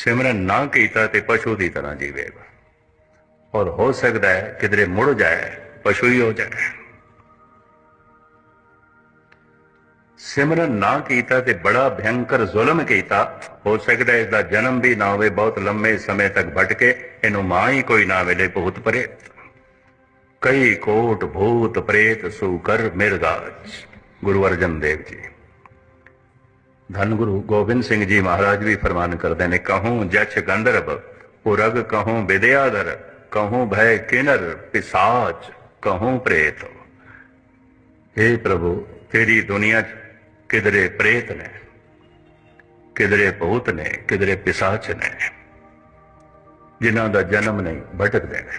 ਸਿਮਰਨ ਨਾ ਕੀਤਾ ਤੇ ਪਸ਼ੂ ਦੀ ਤਰ੍ਹਾਂ ਜੀਵੇਗਾ ਔਰ ਹੋ ਸਕਦਾ ਹੈ ਕਿਧਰੇ ਮੁੜ ਜਾਏ, ਪਸ਼ੂ ਹੀ ਹੋ ਜਾਏ। ਸਿਮਰਨ ਨਾ ਕੀਤਾ ਤੇ ਬੜਾ ਭਯੰਕਰ ਜ਼ੁਲਮ ਕੀਤਾ, ਹੋ ਸਕਦਾ ਹੈ ਇਸ ਦਾ ਜਨਮ ਵੀ ਨਾ ਹੋਵੇ, ਬਹੁਤ ਲੰਮੇ ਸਮੇਂ ਤੱਕ ਭਟਕੇ, ਇਹਨੂੰ ਮਾਂ ਹੀ ਕੋਈ ਨਾ ਮਿਲੇ ਭੂਤ ਪ੍ਰੇਤ ਕਈ ਕੋਟ ਭੂਤ ਪ੍ਰੇਤ ਸੂ ਕਰ ਮਿਰਗਾਜ, ਗੁਰੂ ਅਰਜਨ ਦੇਵ ਜੀ। ਧੰਨ ਗੁਰੂ ਗੋਬਿੰਦ ਸਿੰਘ ਜੀ ਮਹਾਰਾਜ ਵੀ ਫਰਮਾਨ ਕਰਦੇ ਨੇ, ਕਹੂੰ ਜਛ ਗੰਧਰਵ ਪੁਰਗ ਕਹੂੰ ਵਿਦਿਆਦਰ ਕਹੂੰ ਭੈ ਕਿਨਰ ਪਿਸਾਚ, ਕਹੂੰ ਪ੍ਰੇਤ। हे ਪ੍ਰਭੂ, ਤੇਰੀ ਦੁਨੀਆ 'ਚ ਕਿਧਰੇ ਪ੍ਰੇਤ ਨੇ, ਕਿਧਰੇ ਭੂਤ ਨੇ, ਕਿਧਰੇ ਪਿਸਾਚ ਨੇ, ਜਿਨ੍ਹਾਂ ਦਾ ਜਨਮ ਨਹੀਂ ਭਟਕਦੇ ਨੇ।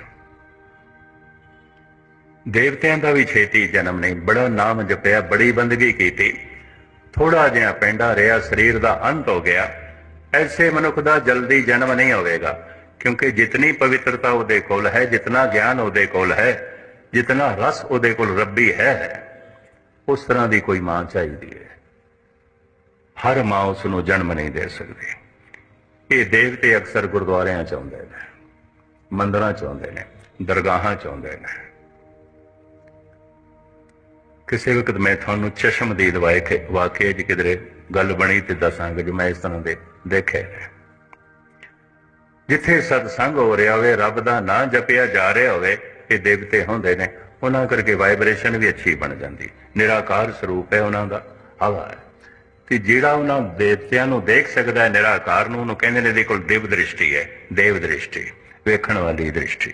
ਦੇਵਤਿਆਂ ਦਾ ਵੀ ਛੇਤੀ ਜਨਮ ਨਹੀਂ, ਬੜਾ ਨਾਮ ਜਪਿਆ, ਬੜੀ ਬੰਦਗੀ ਕੀਤੀ। ਥੋੜਾ ਜਿਹਾ ਪੈਂਡਾ ਰਿਹਾ, ਸਰੀਰ ਦਾ ਅੰਤ ਹੋ ਗਿਆ। ਐਸੇ ਮਨੁੱਖ ਦਾ ਜਲਦੀ ਜਨਮ ਨਹੀਂ ਹੋਵੇਗਾ, ਕਿਉਂਕਿ ਜਿਤਨੀ ਪਵਿੱਤਰਤਾ ਉਹਦੇ ਕੋਲ ਹੈ, ਜਿਤਨਾ ਗਿਆਨ ਉਹਦੇ ਕੋਲ ਹੈ, ਜਿਤਨਾ ਰਸ ਉਹਦੇ ਕੋਲ ਰੱਬੀ ਹੈ, ਉਸ ਤਰ੍ਹਾਂ ਦੀ ਕੋਈ ਮਾਂ ਚਾਹੀਦੀ ਹੈ। ਹਰ ਮਾਂ ਉਸ ਨੂੰ ਜਨਮ ਨਹੀਂ ਦੇ ਸਕਦੀ। ਇਹ ਦੇਵਤੇ ਅਕਸਰ ਗੁਰਦੁਆਰਿਆਂ ਚ ਆਉਂਦੇ ਨੇ, ਮੰਦਰਾਂ ਚ ਆਉਂਦੇ ਨੇ, ਦਰਗਾਹਾਂ ਚ ਆਉਂਦੇ ਨੇ। ਕਿਸੇ ਵਕਤ ਮੈਂ ਤੁਹਾਨੂੰ ਚਸ਼ਮਦੀਦ ਵਾਕਿਆ ਜੇ ਕਿਧਰੇ ਗੱਲ ਬਣੀ ਤੇ ਦੱਸਾਂਗਾ ਜੋ ਮੈਂ ਇਸ ਤਰ੍ਹਾਂ ਦੇ ਦੇਖੇ ਜਿੱਥੇ ਸਤਸੰਗ ਹੋ ਰਿਹਾ ਹੋਵੇ, ਰੱਬ ਦਾ ਨਾਂ ਜਪਿਆ ਜਾ ਰਿਹਾ ਹੋਵੇ, ਇਹ ਦੇਵਤੇ ਹੁੰਦੇ ਨੇ। ਉਹਨਾਂ ਕਰਕੇ ਵਾਈਬ੍ਰੇਸ਼ਨ ਵੀ ਅੱਛੀ ਬਣ ਜਾਂਦੀ। ਨਿਰਾਕਾਰ ਸਰੂਪ ਹੈ ਉਹਨਾਂ ਦਾ। ਹਵਾ ਹੈ। ਤੇ ਜਿਹੜਾ ਉਹਨਾਂ ਦੇਵਤਿਆਂ ਨੂੰ ਦੇਖ ਸਕਦਾ ਹੈ, ਨਿਰਾਕਾਰ ਨੂੰ, ਉਹਨੂੰ ਕਹਿੰਦੇ ਨੇ ਇਹਦੇ ਕੋਲ ਦੇਵ ਦ੍ਰਿਸ਼ਟੀ ਹੈ। ਦੇਵ ਦ੍ਰਿਸ਼ਟੀ, ਵੇਖਣ ਵਾਲੀ ਦ੍ਰਿਸ਼ਟੀ।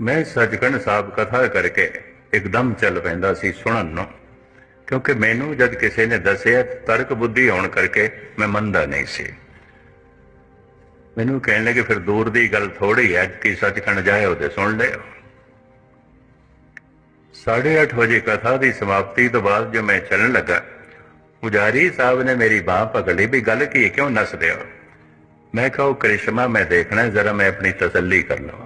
ਮੈਂ ਸੱਚਖੰਡ ਸਾਹਿਬ ਕਥਾ ਕਰਕੇ ਇੱਕਦਮ ਚੱਲ ਪੈਂਦਾ ਸੀ ਸੁਣਨ ਨੂੰ, ਕਿਉਂਕਿ ਮੈਨੂੰ ਜਦ ਕਿਸੇ ਨੇ ਦੱਸਿਆ, ਤਰਕ ਬੁੱਧੀ ਹੋਣ ਕਰਕੇ ਮੈਂ ਮੰਨਦਾ ਨਹੀਂ ਸੀ। ਮੈਨੂੰ ਕਹਿਣ ਲੱਗੇ, ਫਿਰ ਦੂਰ ਦੀ ਗੱਲ ਥੋੜੀ ਹੈ, ਕਿ ਸੱਚਖੰਡ ਜਾਇਓ ਤੇ ਸੁਣ ਲਿਓ। 8:30 ਵਜੇ ਕਥਾ ਦੀ ਸਮਾਪਤੀ ਤੋਂ ਬਾਅਦ ਜੋ ਮੈਂ ਚੱਲਣ ਲੱਗਾ, ਪੁਜਾਰੀ ਸਾਹਿਬ ਨੇ ਮੇਰੀ ਬਾਹ ਪਕੜ ਲਈ ਵੀ ਗੱਲ ਕੀ ਕਿਉਂ ਨੱਸਦੇ ਹੋ? ਮੈਂ ਕਹੋ, ਉਹ ਕ੍ਰਿਸ਼ਮਾ ਮੈਂ ਦੇਖਣਾ, ਜ਼ਰਾ ਮੈਂ ਆਪਣੀ ਤਸੱਲੀ ਕਰ ਲਵਾਂ।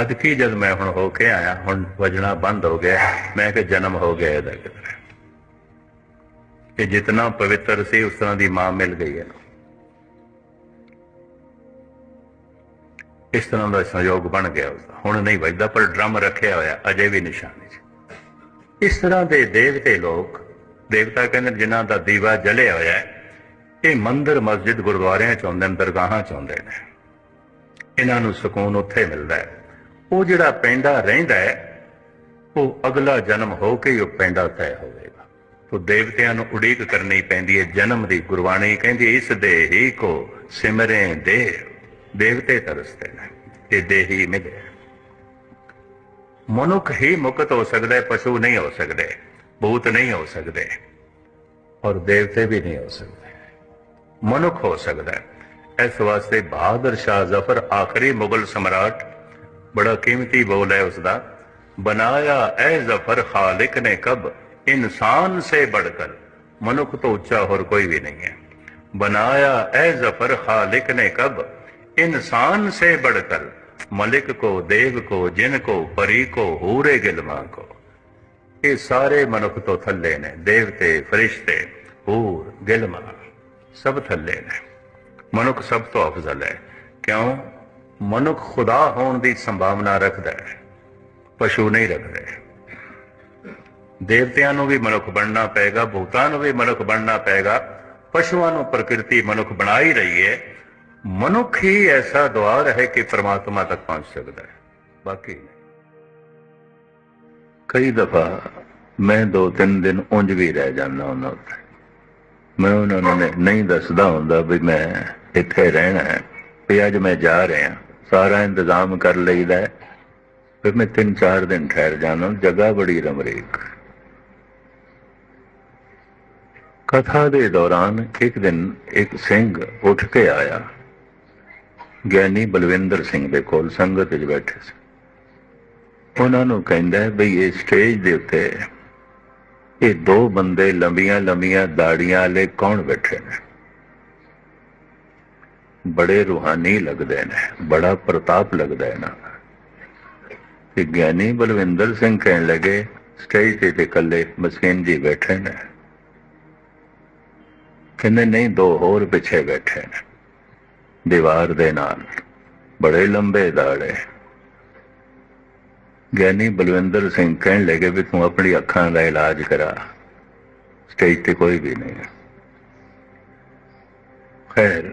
ਅੱਜ ਕੀ ਜਦ ਮੈਂ ਹੁਣ ਹੋ ਕੇ ਆਇਆ, ਹੁਣ ਵਜਣਾ ਬੰਦ ਹੋ ਗਿਆ, ਮੈਂ ਕਿ ਜਨਮ ਹੋ ਗਿਆ ਇਹਦਾ ਕਿਧਰੇ ਕਿ ਜਿਤਨਾ ਪਵਿੱਤਰ ਸੀ, ਉਸ ਤਰ੍ਹਾਂ ਦੀ ਮਾਂ ਮਿਲ ਗਈ ਹੈ। ਇਸ ਤਰ੍ਹਾਂ ਦਾ ਸੰਯੋਗ ਬਣ ਗਿਆ ਉਸਦਾ ਹੁਣ ਨਹੀਂ ਵੱਜਦਾ, ਪਰ ਡਰਮ ਰੱਖਿਆ ਹੋਇਆ, ਅਜੇ ਵੀ ਨਿਸ਼ਾਨੀ 'ਚ ਇਸ ਤਰ੍ਹਾਂ ਦੇ ਦੇਵਤੇ ਲੋਕ, ਦੇਵਤਾ ਕਹਿੰਦੇ ਨੇ, ਜਿਨ੍ਹਾਂ ਦਾ ਦੀਵਾ ਜਲਿਆ ਹੋਇਆ ਹੈ, ਇਹ ਮੰਦਰ ਮਸਜਿਦ ਗੁਰਦੁਆਰਿਆਂ ਚ ਆਉਂਦੇ ਨੇ, ਦਰਗਾਹਾਂ ਚ ਆਉਂਦੇ ਨੇ। ਇਹਨਾਂ ਨੂੰ ਸਕੂਨ ਉੱਥੇ ਮਿਲਦਾ ਹੈ। ਉਹ ਜਿਹੜਾ ਪੈਂਡਾ ਰਹਿੰਦਾ ਹੈ, ਉਹ ਅਗਲਾ ਜਨਮ ਹੋ ਕੇ ਉਹ ਪੈਂਡਾ ਤੈਅ ਹੋਵੇਗਾ। ਤੋ ਦੇਵਤਿਆਂ ਨੂੰ ਉਡੀਕ ਕਰਨੀ ਪੈਂਦੀ ਹੈ, ਜਨਮ ਦੀ ਗੁਰਬਾਣੀ ਕਹਿੰਦੀ ਇਸ ਦੇ ਹੀ ਕੋ ਸਿਮਰੇ ਦੇ ਦੇਵਤੇ ਤਰਸਦੇ ਨੇ ਤੇ ਦੇਹੀ ਮਿਲੇ। ਮਨੁੱਖ ਹੀ ਮੁਕਤ ਹੋ ਸਕਦਾ ਹੈ, ਪਸ਼ੂ ਨਹੀਂ ਹੋ ਸਕਦੇ, ਭੂਤ ਨਹੀਂ ਹੋ ਸਕਦੇ, ਔਰ ਦੇਵਤੇ ਵੀ ਨਹੀਂ ਹੋ ਸਕਦੇ। ਮਨੁੱਖ ਹੋ ਸਕਦਾ ਹੈ। ਇਸ ਵਾਸਤੇ ਬਹਾਦਰ ਸ਼ਾਹ ਜ਼ਫਰ ਆਖਰੀ ਮੁਗਲ ਸਮਰਾਟ ਬੜਾ ਕੀਮਤੀ ਬੋਲ ਹੈ ਉਸ ਦਾ ਬਨਾਇਆ ਐ ਜ਼ਫਰ ਖਾਲਿਕ ਨੇ ਕਬ, ਇਨਸਾਨ ਸੇ ਬੜਕਰ ਮਨੁੱਖ ਤੋਂ ਉੱਚਾ ਹੋਰ ਕੋਈ ਵੀ ਨਹੀਂ ਹੈ। ਬਨਾਇਆ ਐ ਜ਼ਫਰ ਖਾਲਿਕ ਨੇ ਕਬ, ਇਨਸਾਨ ਸੇ ਬੜਕਰ ਮਲਿਕ ਕੋ, ਦੇਵ ਕੋ, ਜਿਨ ਕੋ, ਪਰੀ ਕੋ, ਹੂਰੇ ਗਿਲਮਾ ਕੋ। ਇਹ ਸਾਰੇ ਮਨੁੱਖ ਤੋਂ ਥੱਲੇ ਨੇ, ਦੇਵਤੇ, ਫਰਿਸ਼ਤੇ, ਹੂਰ ਗਿਲਮਾ ਸਭ ਥੱਲੇ ਨੇ। ਮਨੁੱਖ ਸਭ ਤੋਂ ਅਫਜ਼ਲ ਹੈ। ਕਿਉਂ? ਮਨੁੱਖ ਖੁਦਾ ਹੋਣ ਦੀ ਸੰਭਾਵਨਾ ਰੱਖਦਾ ਹੈ, ਪਸ਼ੂ ਨਹੀਂ ਰੱਖਦਾ ਦੇਵਤਿਆਂ ਨੂੰ ਵੀ ਮਨੁੱਖ ਬਣਨਾ ਪਏਗਾ, ਭੂਤਾਂ ਨੂੰ ਵੀ ਮਨੁੱਖ ਬਣਨਾ ਪਏਗਾ, ਪਸ਼ੂਆਂ ਨੂੰ ਪ੍ਰਕਿਰਤੀ ਮਨੁੱਖ ਬਣਾ ਹੀ ਰਹੀ ਹੈ। ਮਨੁੱਖ ਹੀ ਐਸਾ ਦੁਆਰ ਹੈ ਕਿ ਪ੍ਰਮਾਤਮਾ ਤੱਕ ਪਹੁੰਚ ਸਕਦਾ ਹੈ। ਬਾਕੀ ਕਈ ਦਫਾ ਮੈਂ ਦੋ ਤਿੰਨ ਦਿਨ ਉਂਝ ਵੀ ਰਹਿ ਜਾਂਦਾ ਉਹਨਾਂ ਉੱਤੇ ਮੈਂ ਉਹਨਾਂ ਨੂੰ ਨਹੀਂ- ਨਹੀਂ ਦੱਸਦਾ ਹੁੰਦਾ ਵੀ ਮੈਂ ਇੱਥੇ ਰਹਿਣਾ ਹੈ, ਵੀ ਅੱਜ ਮੈਂ ਜਾ ਰਿਹਾ। ਸਾਰਾ ਇੰਤਜ਼ਾਮ ਕਰ ਲਈਦਾ ਫਿਰ ਮੈਂ ਤਿੰਨ ਚਾਰ ਦਿਨ ਠਹਿਰ ਜਾਣਾ ਜਗ੍ਹਾ ਬੜੀ ਰਮਰੀਕ। ਕਥਾ ਦੇ ਦੌਰਾਨ ਇੱਕ ਦਿਨ ਇੱਕ ਸਿੰਘ ਉੱਠ ਕੇ ਆਇਆ। ਗਿਆਨੀ ਬਲਵਿੰਦਰ ਸਿੰਘ ਦੇ ਕੋਲ ਸੰਗਤ ਵਿੱਚ ਬੈਠੇ ਸੀ। ਉਹਨਾਂ ਨੂੰ ਕਹਿੰਦਾ ਬਈ ਇਹ ਸਟੇਜ ਦੇ ਉੱਤੇ ਇਹ ਦੋ ਬੰਦੇ ਲੰਬੀਆਂ ਲੰਬੀਆਂ ਦਾੜੀਆਂ ਵਾਲੇ ਕੌਣ ਬੈਠੇ ਨੇ? ਬੜੇ ਰੂਹਾਨੀ ਲੱਗਦੇ ਨੇ, ਬੜਾ ਪ੍ਰਤਾਪ ਲੱਗਦਾ ਹੈ ਨਾ। ਤੇ ਗਿਆਨੀ ਬਲਵਿੰਦਰ ਸਿੰਘ ਕਹਿਣ ਲੱਗੇ, ਸਟੇਜ ਤੇ ਤੇ ਇਕੱਲੇ ਮਸਕੀਨ ਜੀ ਬੈਠੇ ਨੇ। ਕਹਿੰਦੇ, ਨਹੀਂ, ਦੋ ਹੋਰ ਪਿੱਛੇ ਬੈਠੇ ਨੇ, ਦੀਵਾਰ ਦੇ ਨਾਲ, ਬੜੇ ਲੰਬੇ ਦਾੜੇ। ਗਿਆਨੀ ਬਲਵਿੰਦਰ ਸਿੰਘ ਕਹਿਣ ਲੱਗੇ ਵੀ, ਤੂੰ ਆਪਣੀ ਅੱਖਾਂ ਦਾ ਇਲਾਜ ਕਰਾ, ਸਟੇਜ ਤੇ ਕੋਈ ਵੀ ਨਹੀਂ ਖੈਰ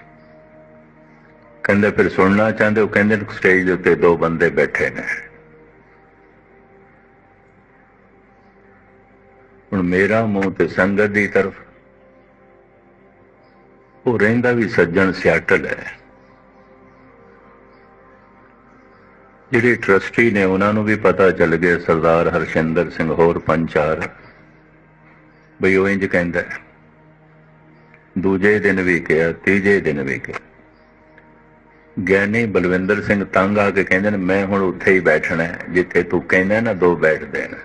ਕਹਿੰਦੇ ਫਿਰ ਸੁਣਨਾ ਚਾਹੁੰਦੇ ਉਹ ਕਹਿੰਦੇ ਸਟੇਜ ਦੇ ਉੱਤੇ ਦੋ ਬੰਦੇ ਬੈਠੇ ਨੇ। ਹੁਣ ਮੇਰਾ ਮੂੰਹ ਤੇ ਸੰਗਤ ਦੀ ਤਰਫ ਉਹ ਰਹਿੰਦਾ ਵੀ ਸੱਜਣ ਸਿਆਟਲ ਹੈ। ਜਿਹੜੇ ਟਰਸਟੀ ਨੇ ਉਹਨਾਂ ਨੂੰ ਵੀ ਪਤਾ ਚੱਲ ਗਿਆ, ਸਰਦਾਰ ਹਰਸ਼ਿੰਦਰ ਸਿੰਘ, ਹੋਰ ਪੰਚਾਰ ਬਈ ਉਹ ਇੰਜ ਕਹਿੰਦਾ ਦੂਜੇ ਦਿਨ ਵੀ ਕਿਹਾ, ਤੀਜੇ ਦਿਨ ਵੀ ਕਿਹਾ। ਗਿਆਨੀ ਬਲਵਿੰਦਰ ਸਿੰਘ ਤੰਗ ਆ ਕੇ ਕਹਿੰਦੇ ਨੇ, ਮੈਂ ਹੁਣ ਉੱਥੇ ਹੀ ਬੈਠਣਾ ਜਿੱਥੇ ਤੂੰ ਕਹਿੰਦਾ ਨਾ, ਦੋ ਬੈਠਦੇ ਨੇ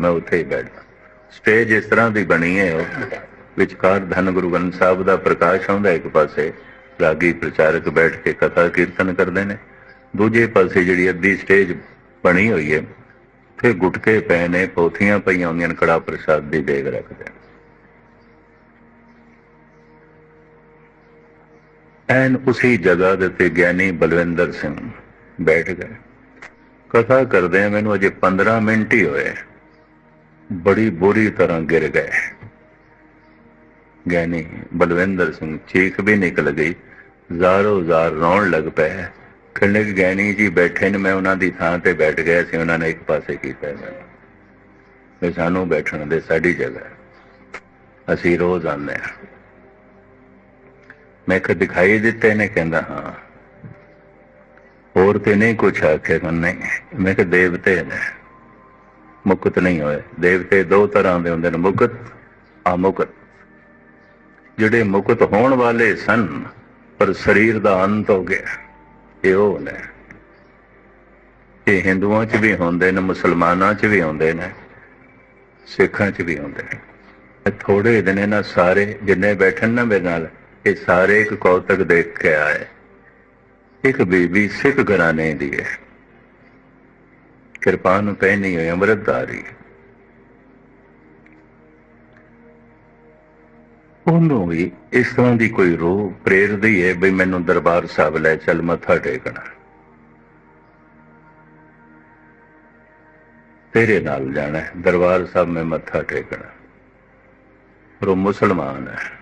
ਮੈਂ ਉੱਥੇ ਹੀ ਬੈਠਦਾ। ਸਟੇਜ ਇਸ ਤਰ੍ਹਾਂ ਦੀ ਬਣੀ ਹੈ ਉਹ। ਵਿਚਕਾਰ ਧੰਨ ਗੁਰੂ ਗ੍ਰੰਥ ਸਾਹਿਬ ਦਾ ਪ੍ਰਕਾਸ਼ ਆਉਂਦਾ ਇੱਕ ਪਾਸੇ। ਰਾਗੀ ਪ੍ਰਚਾਰਕ ਬੈਠ ਕੇ ਕਥਾ ਕੀਰਤਨ ਕਰਦੇ ਨੇ। ਦੂਜੇ ਪਾਸੇ ਜਿਹੜੀ ਅੱਧੀ ਸਟੇਜ ਬਣੀ ਹੋਈ ਹੈ ਤੇ ਗੁਟਕੇ ਪਏ ਨੇ, ਪੋਥੀਆਂ ਪਈਆਂ ਹੁੰਦੀਆਂ ਨੇ, ਕੜਾ ਪ੍ਰਸਾਦ ਦੀ ਦੇਗ ਰੱਖਦੇ ਨੇ। ਐਨ ਉਸੇ ਜਗ੍ਹਾ ਦੇ ਤੇ ਗਿਆਨੀ ਬਲਵਿੰਦਰ ਸਿੰਘ ਬੈਠ ਗਏ। ਕਥਾ ਕਰਦੇ ਮੈਨੂੰ ਅਜੇ 15 ਮਿੰਟ ਹੀ ਹੋਏ। ਬੜੀ ਬੁਰੀ ਤਰ੍ਹਾਂ ਗਿਰ ਗਏ। ਗਿਆਨੀ ਬਲਵਿੰਦਰ ਸਿੰਘ ਚੀਖ ਵੀ ਨਿਕਲ ਗਈ। ਜ਼ਾਰੋ ਜ਼ਾਰ ਰੋਣ ਲੱਗ ਪਏ। ਕਹਿੰਦੇ ਗਿਆਨੀ ਜੀ ਬੈਠੇ ਨੇ, ਮੈਂ ਉਹਨਾਂ ਦੀ ਥਾਂ ਤੇ ਬੈਠ ਗਿਆ ਸੀ, ਉਹਨਾਂ ਨੇ ਇੱਕ ਪਾਸੇ ਕੀਤਾ ਮੈਨੂੰ। ਵੀ ਸਾਨੂੰ ਬੈਠਣ ਦੇ ਸਾਡੀ ਜਗ੍ਹਾ ਅਸੀਂ ਰੋਜ਼ ਆਉਂਦੇ ਹਾਂ। ਮੈਂ ਕਿ ਦਿਖਾਈ ਦਿੱਤੇ ਨੇ ਕਹਿੰਦਾ, ਹਾਂ। ਹੋਰ ਤੇ ਨਹੀਂ ਕੁਛ ਆਖਿਆ ਮੈਂ ਨਹੀਂ ਮੈਂ ਕਿ ਦੇਵਤੇ ਨੇ। ਮੁਕਤ ਨਹੀਂ ਹੋਏ। ਦੇਵਤੇ ਦੋ ਤਰ੍ਹਾਂ ਦੇ ਹੁੰਦੇ ਨੇ, ਮੁਕਤ ਅਮੁਕਤ ਜਿਹੜੇ ਮੁਕਤ ਹੋਣ ਵਾਲੇ ਸਨ, ਪਰ ਸਰੀਰ ਦਾ ਅੰਤ ਹੋ ਗਿਆ। ਇਹ ਉਹ ਨੇ। ਇਹ ਹਿੰਦੂਆਂ 'ਚ ਵੀ ਹੁੰਦੇ ਨੇ, ਮੁਸਲਮਾਨਾਂ 'ਚ ਵੀ ਹੁੰਦੇ ਨੇ, ਸਿੱਖਾਂ 'ਚ ਵੀ ਹੁੰਦੇ ਨੇ। ਥੋੜੇ ਦਿਨ ਇਹਨਾਂ ਸਾਰੇ, ਜਿੰਨੇ ਬੈਠਣ ਨਾ ਮੇਰੇ ਨਾਲ। ਇਹ ਸਾਰੇ ਇੱਕ ਕੌਤਕ ਦੇਖ ਕੇ ਆਏ। ਇੱਕ ਬੀਬੀ ਸਿੱਖ ਘਰਾਣੇ ਦੀ ਹੈ। ਕਿਰਪਾਨ ਪਹਿਨੀ ਹੋਈ ਅੰਮ੍ਰਿਤਧਾਰੀ। ਉਹਨੂੰ ਵੀ ਇਸ ਤਰ੍ਹਾਂ ਦੀ ਕੋਈ ਰੂਹ ਪ੍ਰੇਰਦੀ ਹੈ ਵੀ ਮੈਨੂੰ ਦਰਬਾਰ ਸਾਹਿਬ ਲੈ ਚੱਲ ਮੱਥਾ ਟੇਕਣਾ। ਤੇਰੇ ਨਾਲ ਜਾਣਾ ਦਰਬਾਰ ਸਾਹਿਬ ਮੈਂ ਮੱਥਾ ਟੇਕਣਾ। ਪਰ ਉਹ ਮੁਸਲਮਾਨ ਹੈ।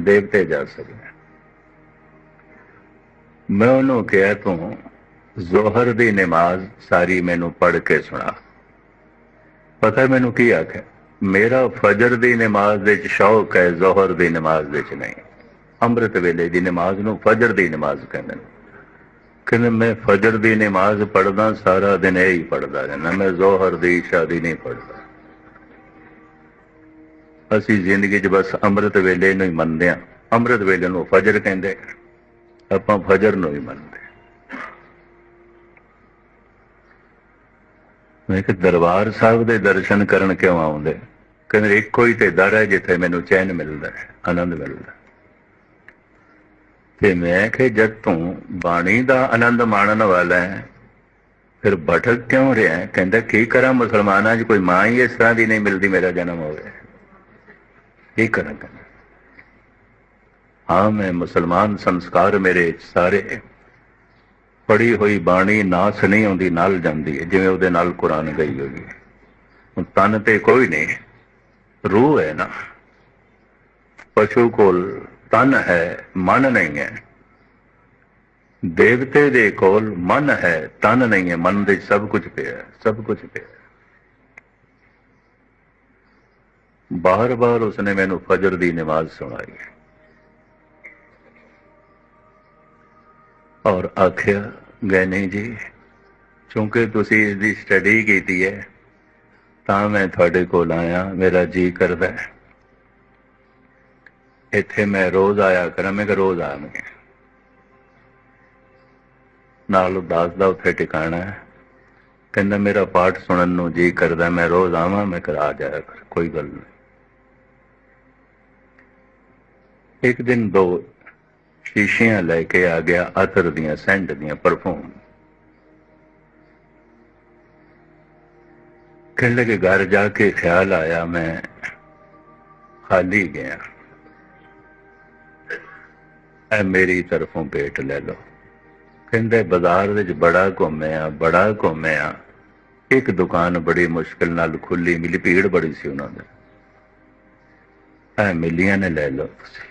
ਨੇ। ਦੇਵਤੇ ਜਾ ਸਕਦੇ ਮੈਂ ਉਹਨੂੰ ਕਿਹਾ, ਤੂੰ ਜ਼ੋਹਰ ਦੀ ਨਮਾਜ਼ ਸਾਰੀ ਮੈਨੂੰ ਪੜ੍ਹ ਕੇ ਸੁਣਾ। ਪਤਾ ਮੈਨੂੰ ਕੀ ਆਖਿਆ, ਮੇਰਾ ਫਜਰ ਦੀ ਨਮਾਜ਼ ਵਿੱਚ ਸ਼ੌਕ ਹੈ, ਜ਼ੋਹਰ ਦੀ ਨਮਾਜ਼ ਵਿੱਚ ਨਹੀਂ। ਅੰਮ੍ਰਿਤ ਵੇਲੇ ਦੀ ਨਮਾਜ਼ ਨੂੰ ਫਜਰ ਦੀ ਨਮਾਜ਼ ਕਹਿੰਦੇ ਨੇ। ਕਹਿੰਦੇ, ਮੈਂ ਫਜਰ ਦੀ ਨਮਾਜ਼ ਪੜਦਾ ਸਾਰਾ ਦਿਨ ਇਹ ਹੀ ਪੜਦਾ ਰਹਿਣਾ ਮੈਂ ਜ਼ੋਹਰ ਦੀ ਸ਼ਾਦੀ ਨਹੀਂ ਪੜਦਾ ਅਸੀਂ ਜ਼ਿੰਦਗੀ 'ਚ ਬਸ ਅੰਮ੍ਰਿਤ ਵੇਲੇ ਨੂੰ ਹੀ ਮੰਨਦੇ ਹਾਂ। ਅੰਮ੍ਰਿਤ ਵੇਲੇ ਨੂੰ ਫਜਰ ਕਹਿੰਦੇ ਆਪਾਂ ਫਜਰ ਨੂੰ ਹੀ ਮੰਨਦੇ ਮੈਂ ਕਿ ਦਰਬਾਰ ਸਾਹਿਬ ਦੇ ਦਰਸ਼ਨ ਕਰਨ ਕਿਉਂ ਆਉਂਦੇ? ਕਹਿੰਦੇ, ਇੱਕੋ ਹੀ ਤੇ ਦਰ ਹੈ ਜਿੱਥੇ ਮੈਨੂੰ ਚੈਨ ਮਿਲਦਾ ਹੈ, ਆਨੰਦ ਮਿਲਦਾ ਤੇ ਮੈਂ ਕਿ ਜਦ ਤੂੰ ਬਾਣੀ ਦਾ ਆਨੰਦ ਮਾਣਨ ਵਾਲਾ ਹੈ, ਫਿਰ ਭਟਕ ਕਿਉਂ ਰਿਹਾ ਕਹਿੰਦਾ, ਕੀ ਕਰਾਂ ਮੁਸਲਮਾਨਾਂ 'ਚ? ਕੋਈ ਮਾਂ ਹੀ ਇਸ ਤਰ੍ਹਾਂ ਦੀ ਨਹੀਂ ਮਿਲਦੀ, ਮੇਰਾ ਜਨਮ ਹੋਵੇ। ਕੀ ਕਰਾਂ ਕਹਿੰਦਾ ਹਾਂ, ਮੈਂ ਮੁਸਲਮਾਨ ਸੰਸਕਾਰ ਮੇਰੇ ਸਾਰੇ ਪੜੀ ਹੋਈ ਬਾਣੀ ਨਾ ਨਹੀਂ ਆਉਂਦੀ, ਨਾਲ ਜਾਂਦੀ ਹੈ, ਜਿਵੇਂ ਉਹਦੇ ਨਾਲ ਕੁਰਾਨ ਗਈ ਹੋਈ ਹੈ। ਹੁਣ ਤਨ ਤੇ ਕੋਈ ਨਹੀਂ ਰੂਹ ਹੈ ਨਾ। ਪਸ਼ੂ ਕੋਲ ਤਨ ਹੈ, ਮਨ ਨਹੀਂ ਹੈ। ਦੇਵਤੇ ਦੇ ਕੋਲ ਮਨ ਹੈ, ਤਨ ਨਹੀਂ ਹੈ, ਮਨ ਦੇ ਸਭ ਕੁਝ ਪਿਆ, ਸਭ ਕੁਝ ਪਿਆ ਹੈ। ਬਾਰ-ਬਾਰ ਉਸਨੇ ਮੈਨੂੰ ਫਜਰ ਦੀ ਨਮਾਜ਼ ਸੁਣਾਈ। ਔਰ ਆਖਿਆ ਗੈਨੀ ਜੀ ਕਿਉਂਕਿ ਤੁਸੀਂ ਇਸ ਦੀ ਸਟੱਡੀ ਕੀਤੀ ਹੈ, ਤਾਂ ਮੈਂ ਤੁਹਾਡੇ ਕੋਲ ਆਇਆ, ਮੇਰਾ ਜੀ ਕਰਦਾ ਇੱਥੇ ਮੈਂ ਰੋਜ਼ ਆਇਆ ਕਰਾਂ, ਮੈਂ ਕਿ ਰੋਜ਼ ਆਵਾਂ ਨਾਲ ਉਦਾਸ ਦਾ ਉੱਥੇ ਟਿਕਾਣਾ ਹੈ, ਕਹਿੰਦਾ, ਮੇਰਾ ਪਾਠ ਸੁਣਨ ਨੂੰ ਜੀ ਕਰਦਾ, ਮੈਂ ਰੋਜ਼ ਆਵਾਂ, ਮੈਂ ਕਰਾ ਜਾਇਆ ਕਰ, ਕੋਈ ਗੱਲ ਨਹੀਂ। ਇੱਕ ਦਿਨ ਦੋ ਸ਼ੀਸ਼ੀਆਂ ਲੈ ਕੇ ਆ ਗਿਆ ਅਤਰ ਦੀਆਂ ਸੈਂਟ ਦੀਆਂ ਪਰਫਿਊਮ। ਕਹਿਣ ਲੱਗੇ ਘਰ ਜਾ ਕੇ ਖਿਆਲ ਆਇਆ, ਮੈਂ ਖਾਲੀ ਗਿਆ। ਐ ਮੇਰੀ ਤਰਫੋਂ ਭੇਟ ਲੈ ਲਓ। ਕਹਿੰਦੇ, ਬਾਜ਼ਾਰ ਵਿੱਚ ਬੜਾ ਘੁੰਮਿਆ ਬੜਾ ਘੁੰਮਿਆ। ਇੱਕ ਦੁਕਾਨ ਬੜੀ ਮੁਸ਼ਕਲ ਨਾਲ ਖੁੱਲੀ ਮਿਲੀ, ਭੀੜ ਬੜੀ ਸੀ ਉਹਨਾਂ ਦੇ। ਐ ਮਿਲੀਆਂ ਨੇ ਲੈ ਲਓ। ਤੁਸੀਂ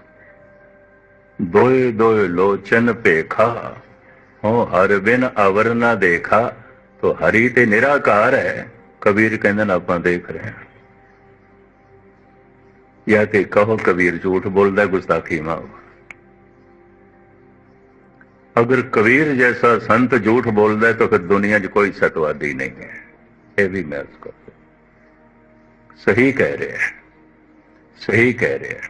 ਦੋਏ ਦੋਏ ਲੋਚਨ ਭੇਖਾ ਹੋ ਹਰ ਬਿਨ ਅਵਰ ਨਾ ਦੇਖਾ, ਤੋ ਹਰੀ ਤੇ ਨਿਰਾਕਾਰ ਹੈ, ਕਬੀਰ ਕਹਿੰਦੇ ਨੇ ਆਪਾਂ ਦੇਖ ਰਹੇ ਹਾਂ। ਜਾਂ ਤੇ ਕਹੋ ਕਬੀਰ ਝੂਠ ਬੋਲਦਾ, ਗੁਸਤਾਖੀ ਮਾਓ ਅਗਰ ਕਬੀਰ ਜੈਸਾ ਸੰਤ ਝੂਠ ਬੋਲਦਾ ਹੈ ਤਾਂ ਫਿਰ ਦੁਨੀਆ 'ਚ ਕੋਈ ਸਤਵਾਦੀ ਨਹੀਂ ਹੈ। ਇਹ ਵੀ ਮੈਂ ਉਸ ਕੋ ਸਹੀ ਕਹਿ ਰਿਹਾ। ਸਹੀ ਕਹਿ ਰਿਹਾ।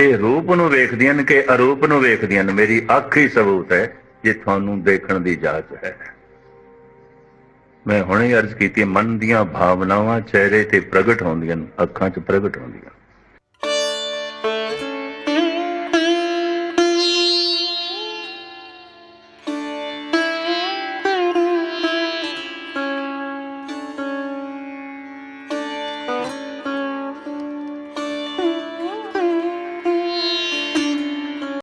ਇਹ ਰੂਪ ਨੂੰ ਵੇਖਦੀਆਂ ਨੇ ਕਿ ਅਰੂਪ ਨੂੰ ਵੇਖਦੀਆਂ ਨੇ। ਮੇਰੀ ਅੱਖ ਹੀ ਸਬੂਤ ਹੈ ਜੇ ਤੁਹਾਨੂੰ ਦੇਖਣ ਦੀ ਜਾਚ ਹੈ। ਮੈਂ ਹੁਣੇ ਅਰਜ਼ ਕੀਤੀ, ਮਨ ਦੀਆਂ ਭਾਵਨਾਵਾਂ ਚਿਹਰੇ ਤੇ ਪ੍ਰਗਟ ਹੁੰਦੀਆਂ ਨੇ, ਅੱਖਾਂ 'ਚ ਪ੍ਰਗਟ ਹੁੰਦੀਆਂ